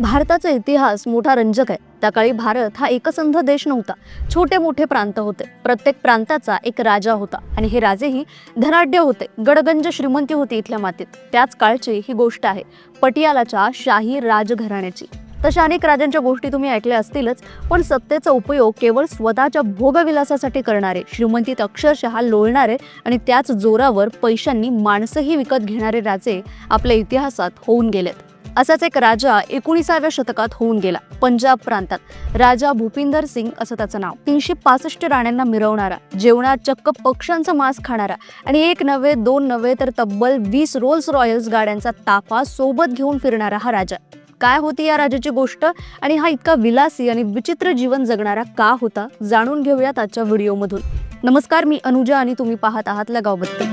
भारताचा इतिहास मोठा रंजक आहे. त्या काळी भारत हा एकसंध देश नव्हता. छोटे मोठे प्रांत होते. प्रत्येक प्रांताचा एक राजा होता आणि हे राजेही धनाढ्य होते. गडगंज श्रीमंती होती इथल्या मातीत. त्याच काळची ही गोष्ट आहे. पटियालाच्या शाही राजघराण्याची. तशा अनेक राजांच्या गोष्टी तुम्ही ऐकल्या असतीलच पण सत्तेचा उपयोग केवळ स्वतःच्या भोगविलासासाठी करणारे श्रीमंतीत अक्षरशः लोळणारे आणि त्याच जोरावर पैशांनी माणसंही विकत घेणारे राजे आपल्या इतिहासात होऊन गेलेत. असाच एक राजा एकोणीसाव्या शतकात होऊन गेला पंजाब प्रांतात. राजा भूपिंदर सिंग असं त्याचं नाव. तीनशे पासष्ट राण्यांना मिरवणारा जेवणात चक्क पक्ष्यांचा मांस खाणारा आणि एक नव्हे दोन नव्हे तर तब्बल वीस रोल्स रॉयल्स गाड्यांचा ताफा सोबत घेऊन फिरणारा हा राजा. काय होती या राजाची गोष्ट? आणि हा इतका विलासी आणि विचित्र जीवन जगणारा का होता? जाणून घेऊयात आजच्या व्हिडिओमधून. नमस्कार मी अनुजा आणि तुम्ही पाहत आहात लगावबत्ती.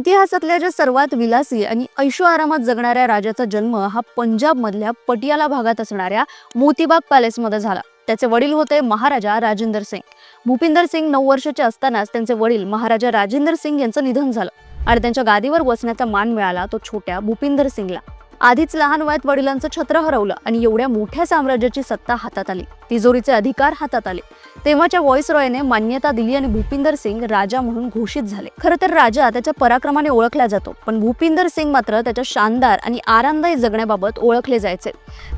इतिहासातल्या ज्या सर्वात विलासी आणि ऐशो आरामात जगणाऱ्या राजाचा जन्म हा पंजाबमधल्या पटियाला भागात असणाऱ्या मोतीबाग पॅलेसमध्ये झाला. त्याचे वडील होते महाराजा राजेंद्र सिंग. भूपिंदर सिंग नऊ वर्षाचे असतानाच त्यांचे वडील महाराजा राजेंद्र सिंग यांचं निधन झालं. आणि त्यांच्या गादीवर बसण्याचा मान मिळाला तो छोट्या भूपिंदर सिंगला. आधीच लहान वयात वडिलांचं छत्र हरवलं आणि एवढ्या मोठ्या साम्राज्याची सत्ता हातात आली. तिजोरीचे अधिकार हातात आले. तेव्हाच्या व्हॉइस रॉयने मान्यता दिली आणि भूपिंदर सिंग राजा म्हणून घोषित झाले. खरं तर राजा त्याच्या पराक्रमाने ओळखला जातो पण भूपिंदर सिंग मात्र त्याच्या शानदार आणि आरामदायी जगण्याबाबत ओळखले जायचे.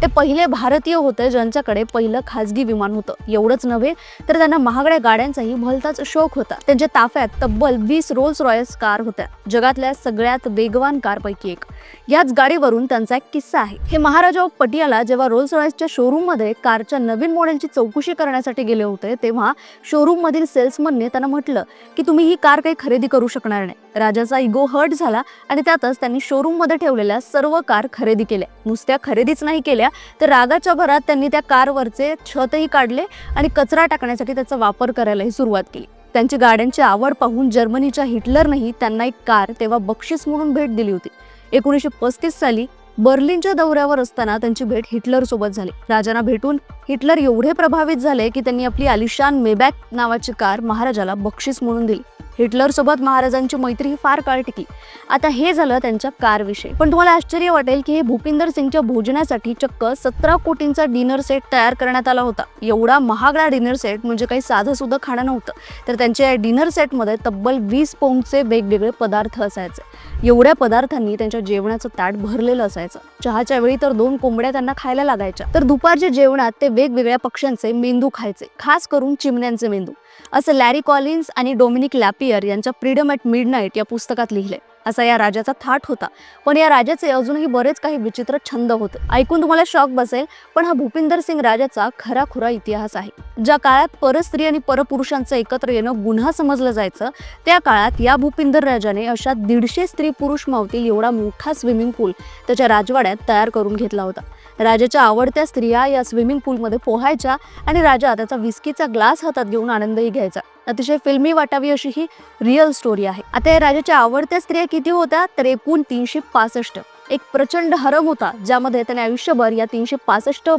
ते पहिले भारतीय होते ज्यांच्याकडे पहिलं खाजगी विमान होतं. एवढंच नव्हे तर त्यांना महागड्या गाड्यांचाही भलताच शौक होता. त्यांच्या ताफ्यात तब्बल वीस रोल्स रॉयल्स कार होत्या जगातल्या सगळ्यात वेगवान कारपैकी एक. याच गाडीवरून त्यांचा एक किस्सा आहे. हे महाराजा ऑफ पटियाला जेव्हा रोल्स रॉयसच्या शोरूममध्ये कारच्या नवीन मॉडेलची चौकशी करण्यासाठी गेले होते तेव्हा शोरूम मधील सेल्समनने त्यांना म्हटलं की तुम्ही ही कार काही खरेदी करू शकणार नाही. राजाचा इगो हर्ट झाला आणि त्यातच त्यांनी शोरूममध्ये ठेवलेल्या सर्व कार खरेदी केल्या. नुसत्या खरेदीच नाही केल्या तर रागाच्या भरात त्यांनी त्या कारवरचे छतही काढले आणि कचरा टाकण्यासाठी त्याचा वापर करायलाही सुरुवात केली. त्यांची गाड्यांची आवड पाहून जर्मनीच्या हिटलरनेही त्यांना एक कार तेव्हा बक्षीस म्हणून भेट दिली होती. एकोणीसशे पस्तीस साली बर्लिनच्या दौऱ्यावर असताना त्यांची भेट हिटलर सोबत झाली. राजांना भेटून हिटलर एवढे प्रभावित झाले की त्यांनी आपली आलिशान मेबॅक नावाची कार महाराजाला बक्षीस म्हणून दिली. हिटलरसोबत महाराजांची मैत्री ही फार काळ टिकली. आता हे झालं त्यांच्या कारविषयी. पण तुम्हाला आश्चर्य वाटेल की हे भूपिंदर सिंगच्या भोजनासाठी चक्क सतरा कोटींचा डिनर सेट तयार करण्यात आला होता. एवढा महागडा डिनर सेट म्हणजे काही साधं सुद्धा खाणं नव्हतं. तर त्यांच्या या डिनर सेटमध्ये तब्बल वीस पौंडचे वेगवेगळे पदार्थ असायचे. एवढ्या पदार्थांनी त्यांच्या जेवणाचं ताट भरलेलं असायचं. चहाच्या वेळी तर दोन कोंबड्या त्यांना खायला लागायच्या. तर दुपारच्या जेवणात ते वेगवेगळ्या पक्ष्यांचे मेंदू खायचे. खास करून चिमण्यांचे मेंदू. असं लॅरी कॉलिन्स आणि डोमिनिक लॅपियर यांच्या फ्रीडम ॲट मिडनाईट या पुस्तकात लिहिले असा या राजाचा थाट होता. पण या राजाचे अजूनही बरेच काही विचित्र छंद होते. ऐकून तुम्हाला शॉक बसेल पण हा भूपिंदर सिंग राजाचा खरा खुरा इतिहास आहे. ज्या काळात परस्त्री आणि परपुरुषांचं एकत्र येणं गुन्हा समजलं जायचं त्या काळात या भूपिंदर राजाने अशा दीडशे स्त्री पुरुष मावतील एवढा मोठा स्विमिंग पूल त्याच्या राजवाड्यात तयार करून घेतला होता. राजाच्या आवडत्या स्त्रिया या स्विमिंग पूलमध्ये पोहायच्या आणि राजा त्याचा विस्कीचा ग्लास हातात घेऊन आनंदही घ्यायचा. अतिशय फिल्मी वाटावी अशी ही रिअल स्टोरी आहे. आता या राजाच्या आवडत्या स्त्रिया किती होत्या? तर एकूण तीनशे पासष्ट. एक प्रचंड हरम होता ज्यामध्ये त्याने आयुष्यभर या तीनशे पासष्ट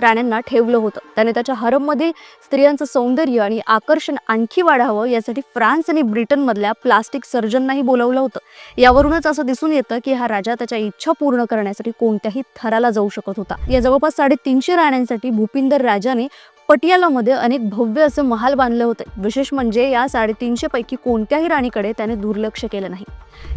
राण्यांना ठेवलं होतं. त्याने त्याच्या हरममध्ये स्त्रियांचं सौंदर्य आणि आकर्षण आणखी वाढावं यासाठी फ्रान्स आणि ब्रिटनमधल्या प्लास्टिक सर्जननाही बोलावलं होतं. यावरूनच असं दिसून येतं की हा राजा त्याच्या इच्छा पूर्ण करण्यासाठी कोणत्याही थराला जाऊ शकत होता. या जवळपास साडेतीनशे राण्यांसाठी भूपिंदर राजाने पटियालामध्ये अनेक भव्य असे महाल बांधले होते. विशेष म्हणजे या साडेतीनशे पैकी कोणत्याही राणीकडे त्याने दुर्लक्ष केलं नाही.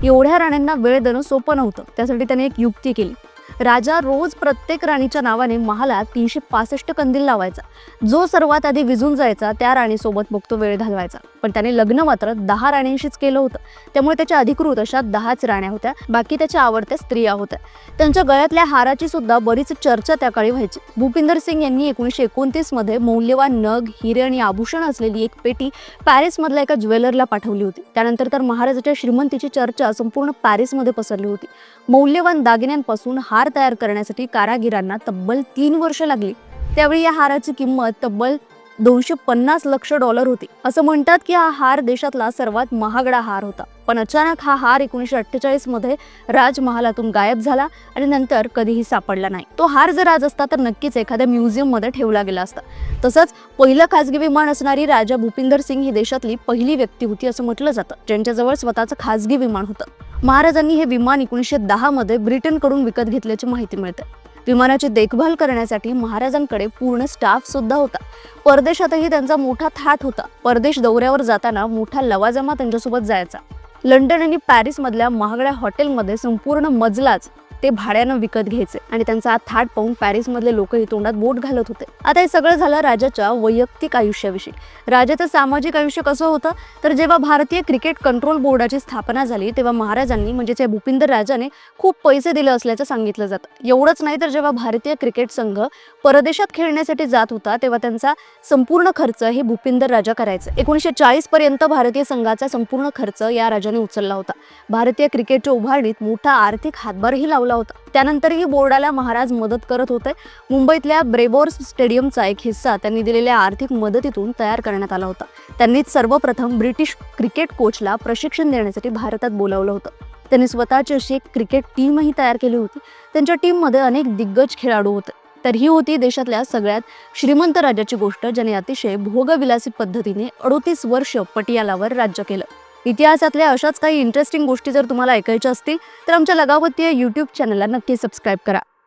एवढ्या राण्यांना वेळ देणं सोपं नव्हतं. त्यासाठी त्याने एक युक्ती केली. राजा रोज प्रत्येक राणीच्या नावाने महाला तीनशे पासष्ट कंदील लावायचा. जो सर्वात आधी विझून जायचा त्या राणीसोबत मग तो वेळ घालवायचा. पण त्याने लग्न मात्र दहा राण्यांशीच केलं होतं. त्यामुळे त्याच्या अधिकृत अशा दहाच राण्या होत्या. बाकी त्याच्या आवडत्या स्त्रिया होत्या. त्यांच्या गळ्यातल्या हाराची सुद्धा बरीच चर्चा त्या काळी व्हायची. भूपिंदर सिंग यांनी एकोणीसशे एकोणतीसमध्ये मौल्यवान नग हिरे आणि आभूषण असलेली एक पेटी पॅरिसमधल्या एका ज्वेलरला पाठवली होती. त्यानंतर तर महाराजाच्या श्रीमंतीची चर्चा संपूर्ण पॅरिसमध्ये पसरली होती. मौल्यवान दागिन्यांपासून हार तयार करण्यासाठी कारागिरांना तब्बल तीन वर्ष लागली. त्यावेळी या हाराची किंमत तब्बल दोनशे पन्नास लक्ष डॉलर होती. असं म्हणतात की हा हार देशातला सर्वात महागडा हार होता. पण अचानक हा हार एकोणीसशे अठ्ठेचाळीसमध्ये राजमहालातून गायब झाला आणि नंतर कधीही सापडला नाही. तो हार जर आज असता तर नक्कीच एखाद्या म्युझियममध्ये ठेवला गेला असता. तसंच पहिलं खासगी विमान असणारी राजा भूपिंदर सिंग ही देशातली पहिली व्यक्ती होती असं म्हटलं जातं. ज्यांच्याजवळ स्वतःचं खासगी विमान होतं. महाराजांनी हे विमान एकोणीसशे दहा मध्ये ब्रिटनकडून विकत घेतल्याची माहिती मिळते. विमानाची देखभाल करण्यासाठी महाराजांकडे पूर्ण स्टाफ सुद्धा होता. परदेशातही त्यांचा मोठा थाट होता. परदेश दौऱ्यावर जाताना मोठा लवाजमा त्यांच्यासोबत जायचा. लंडन आणि पॅरिस मधल्या महागड्या हॉटेलमध्ये संपूर्ण मजलाच ते भाड्यानं विकत घ्यायचे आणि त्यांचा हा थाट पाहून पॅरिसमधले लोकही तोंडात बोट घालत होते. आता हे सगळं झालं राजाच्या वैयक्तिक आयुष्याविषयी. राजाचं सामाजिक आयुष्य कसं होतं? तर जेव्हा भारतीय क्रिकेट कंट्रोल बोर्डाची स्थापना झाली तेव्हा महाराजांनी म्हणजेच या भूपिंदर राजाने खूप पैसे दिले असल्याचं सांगितलं जातं. एवढंच नाही तर जेव्हा भारतीय क्रिकेट संघ परदेशात खेळण्यासाठी जात होता तेव्हा त्यांचा संपूर्ण खर्च हे भूपिंदर राजा करायचे. एकोणीसशे चाळीस पर्यंत भारतीय संघाचा संपूर्ण खर्च या राजाने उचलला होता. भारतीय क्रिकेटच्या उभारणीत मोठा आर्थिक हातभारही लावला होता. त्यानंतरही बोर्डाला महाराज मदत करत होते. मुंबईतल्या ब्रेबोर्स स्टेडियमचा एक हिस्सा त्यांनी दिलेल्या आर्थिक मदतीतून तयार करण्यात आला होता. त्यांनीच सर्वप्रथम ब्रिटिश क्रिकेट कोचला प्रशिक्षण देण्यासाठी भारतात बोलावलं होतं. त्यांनी स्वतःची अशी एक क्रिकेट टीमही तयार केली होती. त्यांच्या टीममध्ये अनेक दिग्गज खेळाडू होते. तर ही होती देशातल्या सगळ्यात श्रीमंत राजाची गोष्ट ज्याने अतिशय भोगविलासी पद्धतीने अडोतीस वर्ष पटियालावर राज्य केलं. इतिहासातल्या अशाच काही इंटरेस्टिंग गोष्टी जर तुम्हाला ऐकायच्या असतील तर आमच्या लगावती या यूट्यूब चॅनलला नक्की सबस्क्राईब करा.